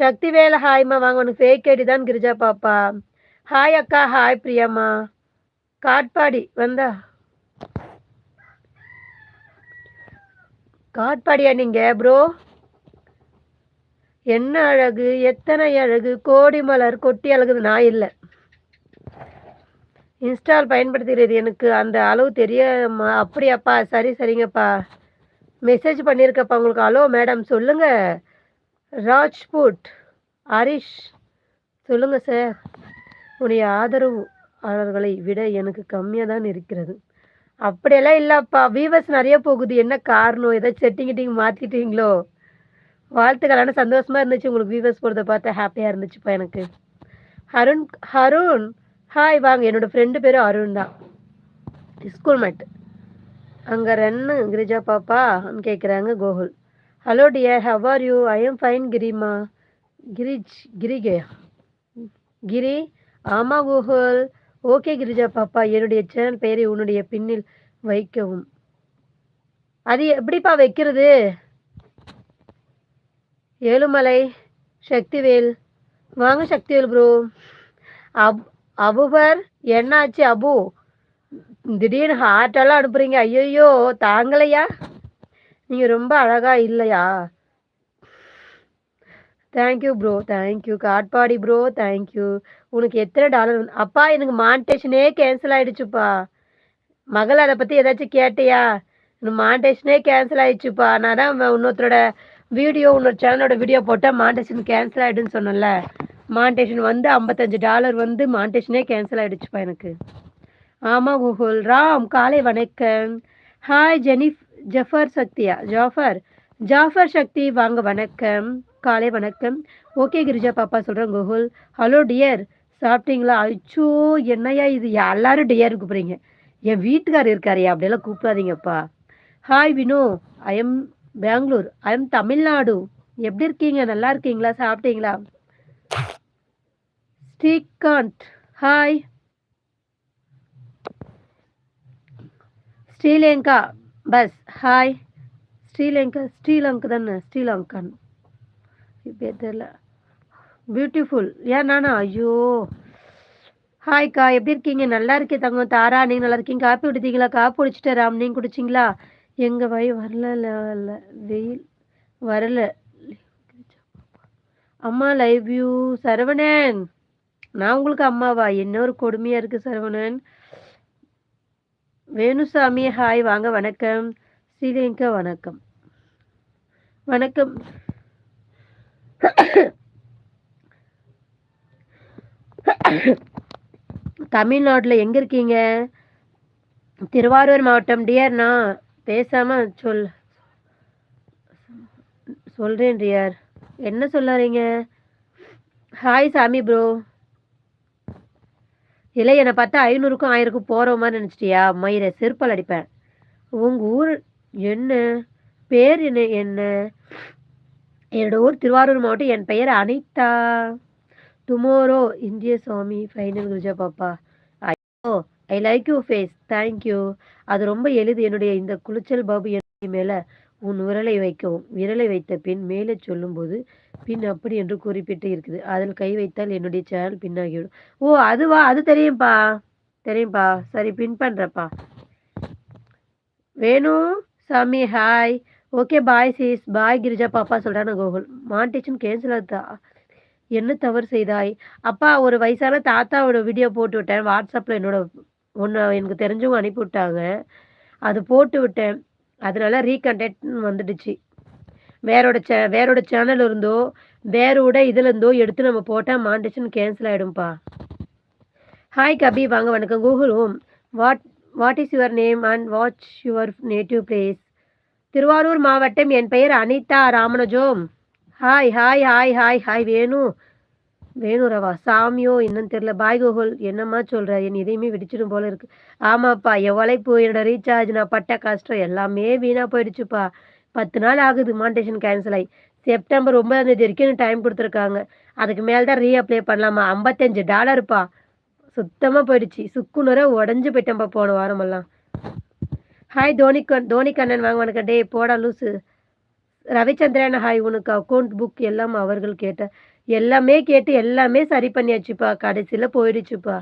சக்தி வேலை ஹாய்மா வாங்க உனக்கு ஃபேக் ஐடி தான் கிரிஜா பாப்பா ஹாய் அக்கா ஹாய் பிரியம்மா காட்பாடி வந்தா காட்பாடியா நீங்க ப்ரோ என்ன அழகு எத்தனை அழகு கோடி மலர் கொட்டி அழகுது நான் இல்லை இன்ஸ்டால் பயன்படுத்துகிறது எனக்கு அந்த அளவு தெரியாதும்மா அப்படியாப்பா சரி சரிங்கப்பா. மெசேஜ் பண்ணியிருக்கப்பா உங்களுக்கு. ஹலோ மேடம் சொல்லுங்க. ராஜ்புட். ஹரிஷ் சொல்லுங்கள் சார். உன்னுடைய ஆதரவாளர்களை விட எனக்கு கம்மியாக தான் இருக்கிறது. அப்படியெல்லாம் இல்லைப்பா. வீவர்ஸ் நிறைய போகுது. என்ன காரணம்? ஏதாவது செட்டிங் கிட்டிங் மாற்றிட்டீங்களோ வாழ்த்துக்கள். ஆனால் சந்தோஷமாக இருந்துச்சு உங்களுக்கு வீவர்ஸ் போகிறத பார்த்தா ஹாப்பியாக இருந்துச்சுப்பா எனக்கு. ஹருண் ஹருண். ஹாய் வாங்க. என்னோடய ஃப்ரெண்டு பேர் அருண் தான். ஸ்கூல் மேட் அங்கே ரன்னு கிரிஜா பாப்பான்னு கேட்குறாங்க Gokul. Hello dear how are you I am fine கிரிமா கிரிஜ் கிரிகே கிரி ஆமாம் கோகுல் ஓகே கிரிஜா பாப்பா என்னுடைய சேனல் பெயரை உன்னுடைய பின்னில் வைக்கவும். அது எப்படிப்பா வைக்கிறது? ஏழுமலை சக்திவேல். வாங்க சக்திவேல் ப்ரோ அப் அபுபர் என்னாச்சு அபு? திடீர்னு ஹார்ட்டெல்லாம் அனுப்புறீங்க. ஐயோ தாங்கலையா? நீங்கள் ரொம்ப அழகா இல்லையா? Thank you bro thank you Katpadi bro thank you உனக்கு எத்தனை டாலர் அப்பா எனக்கு மானிட்டேஷனே கேன்சல் ஆயிடுச்சுப்பா. மகள் அதை பற்றி ஏதாச்சும் கேட்டியா? எனக்கு மானிட்டேஷனே கேன்சல் ஆயிடுச்சுப்பா. நான் தான் இன்னொருத்தரோட வீடியோ இன்னொரு சேனலோட வீடியோ போட்டால் மானிட்டேஷன் கேன்சல் ஆகிடுன்னு சொன்னல மானிட்டேஷன் வந்து ஐம்பத்தஞ்சு டாலர் வந்து மானிட்டேஷனே கேன்சல் ஆகிடுச்சுப்பா எனக்கு. ஆமாம் குகுல். ராம் காலை வணக்கம். ஹாய் ஜெனிஃப் ஜஃபர் சக்தியா ஜாஃபர். ஜாஃபர் சக்தி வாங்க வணக்கம். காலை வணக்கம். ஓகே கிரிஜா பாப்பா சொல்கிறேன் குகுல். Hello dear. சாப்பிட்டீங்களா? அச்சோ என்னையா இது? எல்லாரும் டியர் கூப்பிட்றீங்க. என் வீட்டுக்கார் இருக்காருயா அப்படியெல்லாம் கூப்பிடாதீங்கப்பா. Hi Vino. I am Bangalore I am Tamil Nadu. எப்படி இருக்கீங்க? நல்லா இருக்கீங்களா? சாப்பிட்டீங்களா? Srikanth. Hi Sri Lanka. Bus hi. Sri Lanka Sri Lanka தானே ஸ்ரீலங்கான்னு. பேர் தெரியல. பியூட்டிஃபுல் ஏன் நானா? ஐயோ. ஹாய்க்கா எப்படி இருக்கீங்க? நல்லா இருக்கே தங்கம். தாரா நீங்கள் நல்லா இருக்கீங்க? காப்பி குடித்தீங்களா? காப்பி குடிச்சிட்டு ராம் நீங்கள் குடிச்சிங்களா? எங்கள் வய வரல வெயில் வரல. அம்மா லைவ் யூ சரவணன். நான் உங்களுக்கு அம்மாவா? என்ன ஒரு கொடுமையாக இருக்குது சரவணன்? வேணுசாமி ஹாய் வாங்க வணக்கம். ஸ்ரீலங்கா வணக்கம். வணக்கம். தமிழ்நாட்டில் எங்கே இருக்கீங்க? திருவாரூர் மாவட்டம் டியர்ண்ணா பேசாமல் சொல் சொல்கிறேன் டியர் என்ன சொல்லாதீங்க? ஹாய் சாமி ப்ரோ இல்லை என்னை பார்த்தா ஐநூறுக்கும் ஆயிரக்கும் போகிற மாதிரி நினச்சிட்டியா? மயிரை செருப்பால் அடிப்பேன். உங்கள் ஊர் என்ன? பேர் என்ன? என்ன? என்னோட ஊர் திருவாரூர் மாவட்டம். என் பெயர் அனிதா. டுமாரோ இந்திய சுவாமி ஃபைனல் குருஜா பாப்பா. ஐயோ I like you face thank you அது ரொம்ப எளிது. என்னுடைய இந்த குளிச்சல் பாபு என் மேலே உன் விரலை வைக்கவும். விரலை வைத்த பின் மேலே சொல்லும்போது பின் அப்படி என்று குறிப்பிட்டு இருக்குது. அதில் கை வைத்தால் என்னுடைய சேனல் பின்னாகிவிடும். ஓ அதுவா? அது தெரியும்ப்பா தெரியும்ப்பா சரி பின் பண்ணுறப்பா வேணும் சாமி hi. Okay bye cheese bye Girija பாப்பா சொல்கிறான கோகுல். மாண்டிச்சுன்னு கேன்சல் ஆகுதா? என்ன தவறு செய்தாய்? அப்பா ஒரு வயசான தாத்தாவோட வீடியோ போட்டு விட்டேன். வாட்ஸ்அப்பில் என்னோட ஒன்று எனக்கு தெரிஞ்சவங்க அனுப்பி விட்டாங்க அது போட்டு விட்டேன். அதனால ரீகண்டக்ட் வந்துடுச்சு. வேறோட சே வேறோட சேனல் இருந்தோ வேறோட இதில் இருந்தோ எடுத்து நம்ம போட்டால் மாண்டேஷன் கேன்சல் ஆகிடும்ப்பா ஹாய் கபி. வாங்க வணக்கம். Google home. What what is your name and what's your native place Thiruvarur மாவட்டம். என் பெயர் Anitha ராமனஜோம். Hi hi hi hi hi Venu. Venu rava சாமியோ என்னன்னு தெரியல. பாய் கோகுல் என்னம்மா சொல்கிற என் இதையுமே விடிச்சிடும் போல இருக்கு. ஆமாப்பா எவ்வளைப்பு என்னோட ரீசார்ஜ் நான் பட்ட கஷ்டம் எல்லாமே வீணாக போயிடுச்சுப்பா. பத்து நாள் ஆகுது மாண்டேஷன் கேன்சல் ஆகி செப்டம்பர் ஒன்பதாம் தேதி வரைக்கும் டைம் கொடுத்துருக்காங்க. அதுக்கு மேலே தான் ரீஅப்ளை பண்ணலாமா? ஐம்பத்தஞ்சு டாலருப்பா சுத்தமாக போயிடுச்சு. சுக்குநூற உடஞ்சி போயிட்டேன்ப்பா போன வாரமெல்லாம் ஹாய் தோனி கண் தோனி கண்ணன் வாங்க வணக்கம் டே போடா லூசு. ரவிச்சந்திரன் ஹாய். உனக்கு அக்கவுண்ட் புக் எல்லாம் அவர்கள் கேட்ட எல்லாமே கேட்டு எல்லாமே சரி பண்ணியாச்சுப்பா. கடைசியில் போயிடுச்சுப்பா.